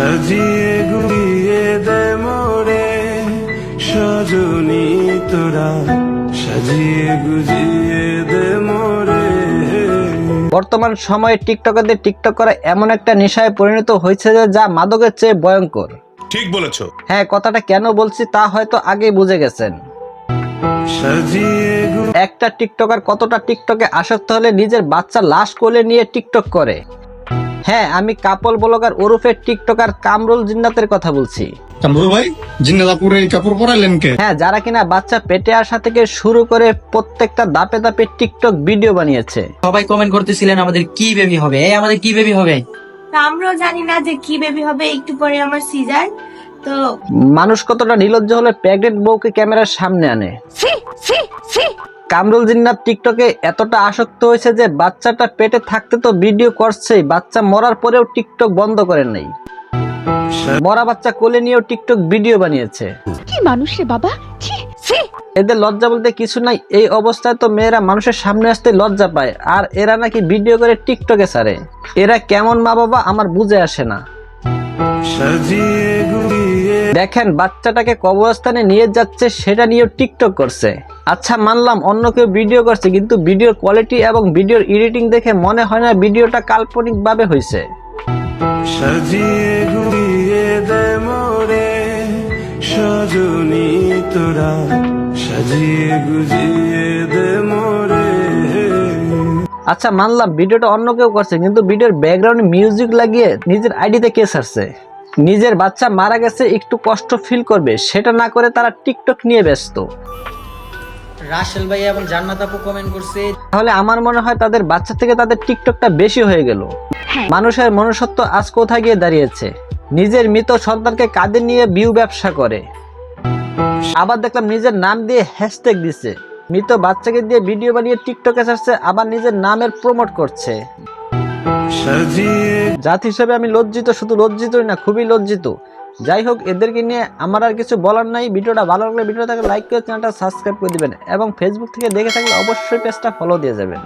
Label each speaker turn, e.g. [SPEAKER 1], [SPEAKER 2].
[SPEAKER 1] সাজিয়ে গুড়িয়ে দে মোরে সজনী তোরা সাজিয়ে গুজিয়ে দে মোরে
[SPEAKER 2] বর্তমান সময়ে টিকটকারদের টিকটক করা এমন একটা নেশায় পরিণত হয়েছে যে যা মাদকের চেয়ে ভয়ঙ্কর।
[SPEAKER 3] ঠিক বলেছ।
[SPEAKER 2] হ্যাঁ কথাটা কেন বলছি তা হয়তো আগেই বুঝে গেছেন।
[SPEAKER 1] সাজিয়ে
[SPEAKER 2] একটা টিকটকার কতটা টিকটকে আসক্ত হলে নিজের বাচ্চা লাশ কোলে নিয়ে টিকটক করে? হ্যাঁ আমি কাপল ব্লগার ওরফের টিকটকার কামরুল জিন্নাতের কথা বলছি।
[SPEAKER 4] কামরুল ভাই জিন্নাদাপুরে এই কাপড় পরাইলেন কে?
[SPEAKER 2] হ্যাঁ যারা কিনা বাচ্চা পেটে আসা থেকে শুরু করে প্রত্যেকটা দাপে দাপে টিকটক ভিডিও বানিয়েছে।
[SPEAKER 5] সবাই কমেন্ট করতেছিলেন আমাদের কি বেবি হবে? এই আমাদের কি বেবি হবে?
[SPEAKER 6] তো আমরাও জানি না যে কি বেবি হবে একটু পরে আমার সিজার তো
[SPEAKER 2] মানুষ কতটা নির্লজ্জ হলে প্রেগনেন্ট বউকে ক্যামেরার সামনে আনে। কামরুল জিন্নাত টিকটকে এতটা আসক্ত হয়েছে যে বাচ্চাটা পেটে থাকতে তো ভিডিও করছেই বাচ্চা মরার পরেও টিকটক বন্ধ করে নাই। মরা বাচ্চা কোলে নিয়েও টিকটক ভিডিও বানিয়েছে।
[SPEAKER 7] কি মানুষ রে বাবা? ছি ছি।
[SPEAKER 2] এদের লজ্জা বলতে কিছু নাই এই অবস্থায় তো মেয়েরা মানুষের সামনে আসতে লজ্জা পায় আর এরা নাকি ভিডিও করে টিকটকে ছাড়ে। এরা কেমন মা বাবা আমার বুঝে আসে না। দেখেন বাচ্চাটাকে কবরস্থানে নিয়ে যাচ্ছে সেটা নিয়েও টিকটক করছে। আচ্ছা মানলাম অন্য কেউ ভিডিও করছে কিন্তু ভিডিওর কোয়ালিটি এবং ভিডিওর এডিটিং দেখে মনে হয় না ভিডিওটা কাল্পনিক ভাবে হয়েছে।
[SPEAKER 1] সাজিয়ে গুড়িয়ে দে মোরে সজনী তোরা। সাজিয়ে গুজিয়ে দে মোরে।
[SPEAKER 2] আচ্ছা মানলাম ভিডিওটা অন্য কেউ করছে কিন্তু ভিডিওর ব্যাকগ্রাউন্ড মিউজিক লাগিয়ে নিজের আইডিতে কে ছাড়ছে? নিজের বাচ্চা মারা গেছে একটু কষ্ট ফিল করবে। সেটা না করে তারা টিকটক নিয়ে ব্যস্ত।
[SPEAKER 5] রাসেল ভাই এবং জান্নাত আপু কমেন্ট করছে
[SPEAKER 2] তাহলে আমার মনে হয় তাদের বাচ্চা থেকে তাদের টিকটকটা বেশি হয়ে গেল। মানুষের মনুষ্যত্ব আজ কোথায় গিয়ে দাঁড়িয়েছে? নিজের মৃত সন্তানকে কাঁধে নিয়ে বিউ ব্যবসা করে? আবার দেখলাম নিজের নাম দিয়ে হ্যাশট্যাগ দিছে। মৃত বাচ্চাকে দিয়ে ভিডিও বানিয়ে টিকটকে ছাড়ছে আবার নিজের নামের প্রমোট করছে। জাতি হিসেবে আমি লজ্জিত, শুধু লজ্জিতই না, খুবই লজ্জিত। যাই হোক, এদেরকে নিয়ে আমার আর কিছু বলার নাই। ভিডিওটা ভালো লাগলে ভিডিওটাকে লাইক করে চ্যানেলটা সাবস্ক্রাইব করে দিবেন এবং ফেসবুক থেকে দেখে থাকলে অবশ্যই পেজটা ফলো দিয়ে যাবেন।